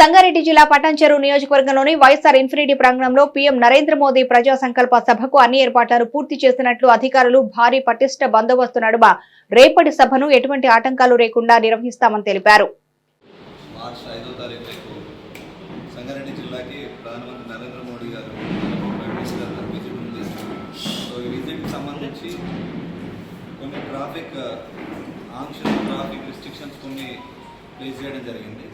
సంగారెడ్డి జిల్లా పటాన్చెరు నియోజకవర్గంలోని YSR infinity ప్రాంగణంలో పీఎం నరేంద్ర మోదీ ప్రజా సంకల్ప సభకు అన్ని ఏర్పాట్లను పూర్తి చేసినట్లు అధికారులు భారీ పటిష్ట బందోబస్తు నడుమ రేపటి సభను ఎటువంటి ఆటంకాలు లేకుండా నిర్వహిస్తామని తెలిపారు. కొన్ని ట్రాఫిక్ ఆంక్షలు ట్రాఫిక్ రిస్ట్రిక్షన్స్ కొన్ని ప్లేస్ చేయడం జరిగింది.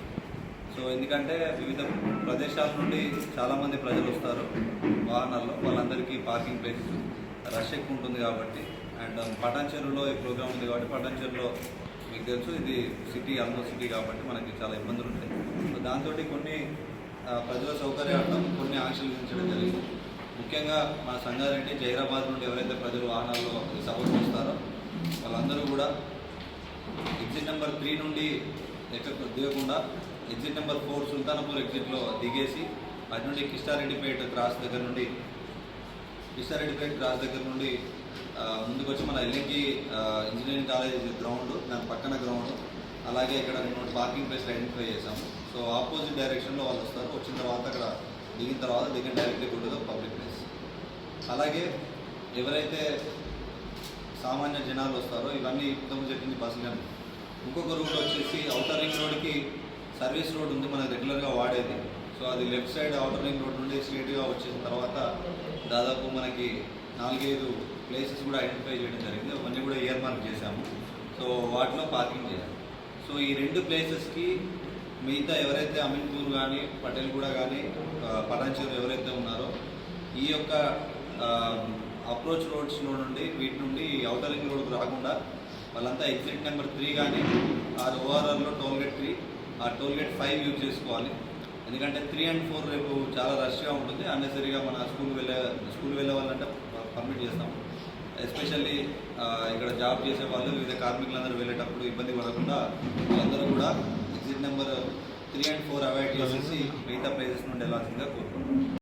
సో ఎందుకంటే వివిధ ప్రదేశాల నుండి చాలామంది ప్రజలు వస్తారు వాహనాల్లో. వాళ్ళందరికీ పార్కింగ్ ప్లేసెస్ రష్ ఎక్కువ ఉంటుంది కాబట్టి. అండ్ పటాన్చెరులో ఈ ప్రోగ్రామ్ ఉంది కాబట్టి పటాన్చెరులో మీకు తెలుసు ఇది సిటీ ఆల్మోస్ట్ సిటీ కాబట్టి మనకి చాలా ఇబ్బందులు ఉంటాయి. సో దాంతో కొన్ని ప్రజల సౌకర్యార్థం కొన్ని ఆంక్షలు విధించడం జరిగింది. ముఖ్యంగా మన సంగారెడ్డి జైరాబాద్ నుండి ఎవరైతే ప్రజలు వాహనాల్లో సపోర్ట్ చేస్తారో వాళ్ళందరూ కూడా ఎగ్జిట్ నెంబర్ త్రీ నుండి ఎక్కడ దిగకుండా ఎగ్జిట్ నెంబర్ ఫోర్ సుల్తానపూర్ ఎగ్జిట్లో దిగేసి అటు నుండి కిష్టారెడ్డిపేట క్రాస్ దగ్గర నుండి కిష్టారెడ్డిపేట క్రాస్ దగ్గర నుండి ముందుకు వచ్చి మన ఎల్ఎంకి ఇంజనీరింగ్ కాలేజ్ గ్రౌండ్ దాని పక్కన గ్రౌండ్ అలాగే ఇక్కడ రెండు పార్కింగ్ ప్లేస్లు ఐడెంటిఫై చేసాము సో ఆపోజిట్ డైరెక్షన్లో వాళ్ళు వస్తారు. వచ్చిన తర్వాత అక్కడ దిగిన తర్వాత దిగిన డైరెక్ట్లీ గుడ్ పబ్లిక్ ప్లేస్ అలాగే ఎవరైతే సామాన్య జనాలు వస్తారో ఇవన్నీ ఇంతకుముందు చెప్పింది బస్సులు ఇంకొక రూట్ వచ్చేసి అవుటర్ రింగ్ రోడ్కి సర్వీస్ రోడ్ ఉంది మనకు రెగ్యులర్గా వాడేది. సో అది left side outer ring road నుండి స్ట్రేట్గా వచ్చేసిన తర్వాత దాదాపు మనకి నాలుగైదు ప్లేసెస్ కూడా ఐడెంటిఫై చేయడం జరిగింది. అవన్నీ కూడా ఇయర్ మార్క్ చేశాము. సో వాటిలో పార్కింగ్ చేయాలి సో ఈ రెండు ప్లేసెస్కి మిగతా ఎవరైతే అమీన్పూర్ కానీ పటేల్గూడ కానీ పటాన్చేరు ఎవరైతే ఉన్నారో ఈ యొక్క అప్రోచ్ రోడ్స్లో నుండి వీటి నుండి అవుటర్ రింగ్ రోడ్కి రాకుండా వాళ్ళంతా ఎగ్జిట్ నెంబర్ త్రీ కానీ ఆ ఓఆర్ఆర్లో టోల్గేట్ త్రీ ఆ టోల్ గేట్ ఫైవ్ యూజ్ చేసుకోవాలి. ఎందుకంటే త్రీ అండ్ ఫోర్ రేపు చాలా రష్గా ఉంటుంది. అన్నెసరీగా మన స్కూల్ వెళ్ళే స్కూల్ వెళ్ళే వాళ్ళంటే పర్మిట్ చేస్తాం ఎస్పెషల్లీ ఇక్కడ జాబ్ చేసే వాళ్ళు వివిధ కార్మికులందరూ వెళ్ళేటప్పుడు ఇబ్బంది పడకుండా వాళ్ళందరూ కూడా exit number three and four avoid చేసేసి మిగతా ప్లేసెస్ నుండి వెళ్ళాల్సిందిగా కోరుకుంటున్నాం.